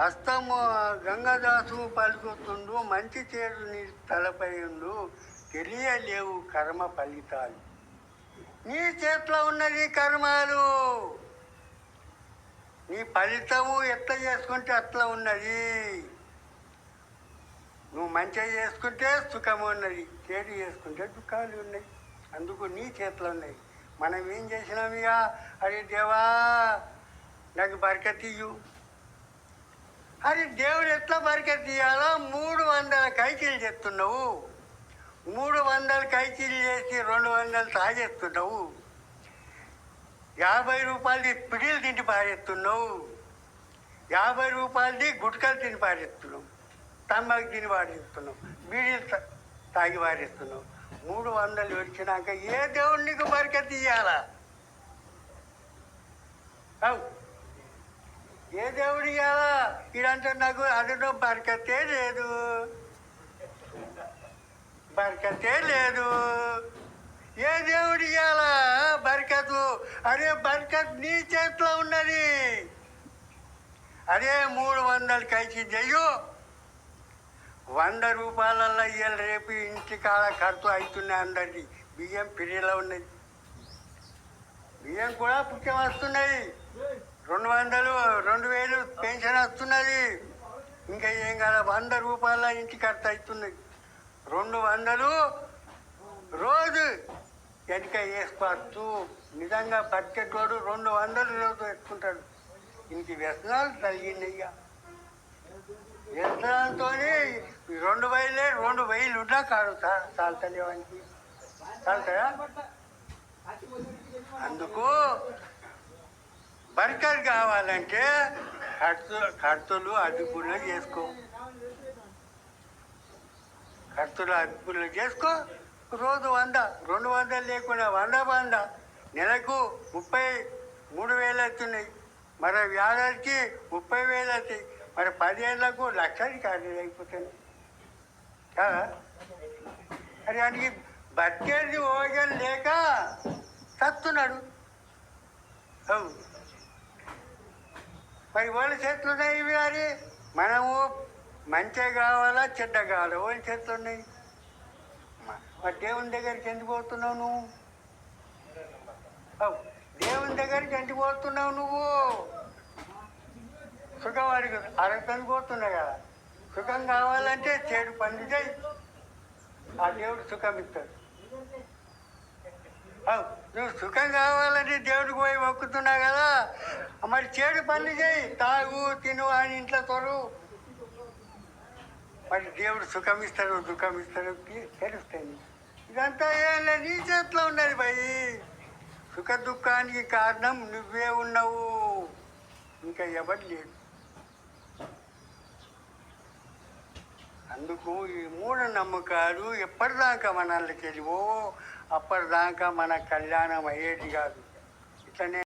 హస్తము గంగదాసు పలుకుతుండు మంచి చేడు నీ తలపై ఉండు తెలియలేవు కర్మ ఫలితాలు. నీ చేతిలో ఉన్నది కర్మాలు. నీ ఫలితము ఎట్లా చేసుకుంటే అట్లా ఉన్నది. నువ్వు మంచిగా చేసుకుంటే సుఖం ఉన్నది చేడు చేసుకుంటే దుఃఖాలు ఉన్నాయి. అందుకు నీ చేతిలో ఉన్నాయి మనం ఏం చేసినాం ఇక? అరే దేవా నాకు బరకత్ అది అరే దేవుడు ఎట్లా బరకత్ ఇయ్యాలో మూడు వందల కైకీలు చెప్తున్నావు. మూడు వందల కైకీలు చేసి రెండు వందలు తాగేస్తున్నావు. యాభై రూపాయలది పిడిలు తిండి పారేస్తున్నావు. యాభై రూపాయలది గుట్కలు తిని పారేస్తున్నావు. తమ్మకి తిని పారేస్తున్నావు. బీడీలు తాగి పారేస్తున్నావు. మూడు వందలు వచ్చినాక ఏ దేవుడు నీకు బరకత్ ఇయ్యాలా అవు. ఏ దేవుడి ఇయ్యాలా? ఇదంతా నాకు అడుగు బరకతే లేదు. బరకతే లేదు. ఏ దేవుడి ఇయ్యాలా? బరకతు. అరే బరకత్ నీ చేతిలో ఉన్నది. అదే మూడు వందలు కలిసి చెయ్యు వంద రూపాయలల్లో ఇవాళ రేపు ఇంటి కాడ ఖర్చు అవుతున్నాయి అందరికీ. బియ్యం పిరిలో ఉన్నది. బియ్యం కూడా పుట్టిన వస్తున్నాయి రెండు వందలు రెండు వేలు పెన్షన్ వస్తున్నది. ఇంకా ఏం కాదు వంద రూపాయల ఇంటి ఖర్చు అవుతున్నది రెండు వందలు రోజు వెనక వేసుకోవచ్చు నిజంగా పట్టేటోడు రెండు వందలు రోజు వేసుకుంటాడు ఇంటి వ్యసనాలు తగినాయి ఇక వ్యసనాలతో రెండు వేలే రెండు వేలు ఉన్నా కాదు చా- వానికి చాలుతాయా? అందుకు బర్కర్ కావాలంటే ఖర్చు ఖర్చులు అదుపులో చేసుకో. ఖర్చులు అదుపులో చేసుకో. రోజు వంద రెండు వందలు లేకుండా వంద వంద. నెలకు ముప్పై మూడు వేలు అవుతున్నాయి. మరి వ్యాధులకి ముప్పై వేలు అవుతాయి. మరి పదేళ్ళకు లక్షలు ఖర్చు అయిపోతుంది కదా? మరి దానికి బతికేది ఓగలు లేక చస్తున్నాడు అవు. మరి వాళ్ళ చేతులు ఉన్నాయి ఇవి మరి? మనము మంచిగా కావాలా చెడ్డ కావాలా? వాళ్ళ చేతులు ఉన్నాయి? మరి దేవుని దగ్గరికి ఎందుకు పోతున్నావు నువ్వు? దేవుని దగ్గరికి ఎందుకు పోతున్నావు నువ్వు? సుఖం అరగతని పోతున్నావు కదా. సుఖం కావాలంటే చెడు పనులు చేయి ఆ దేవుడు సుఖం ఇస్తాడు. నువ్వు సుఖం కావాలని దేవుడికి పోయి మొక్కుతున్నావు కదా. మరి చేడు పనులు చేయి. తాగు తిను అని ఇంట్లో తోరు మరి దేవుడు సుఖం ఇస్తాడు దుఃఖం ఇస్తాడు తెలుస్తాయి ఇదంతా ఏం లేదు. నీ చేతిలో ఉన్నది భయ్ సుఖ దుఃఖానికి కారణం నువ్వే ఉన్నావు. ఇంకా ఎవరు లేదు అందుకు ఈ మూఢ నమ్మకాలు ఎప్పటిదాకా మనల్ని తెలివో అప్పటిదాకా మన కళ్యాణం అయ్యేది కాదు. ఇట్లనే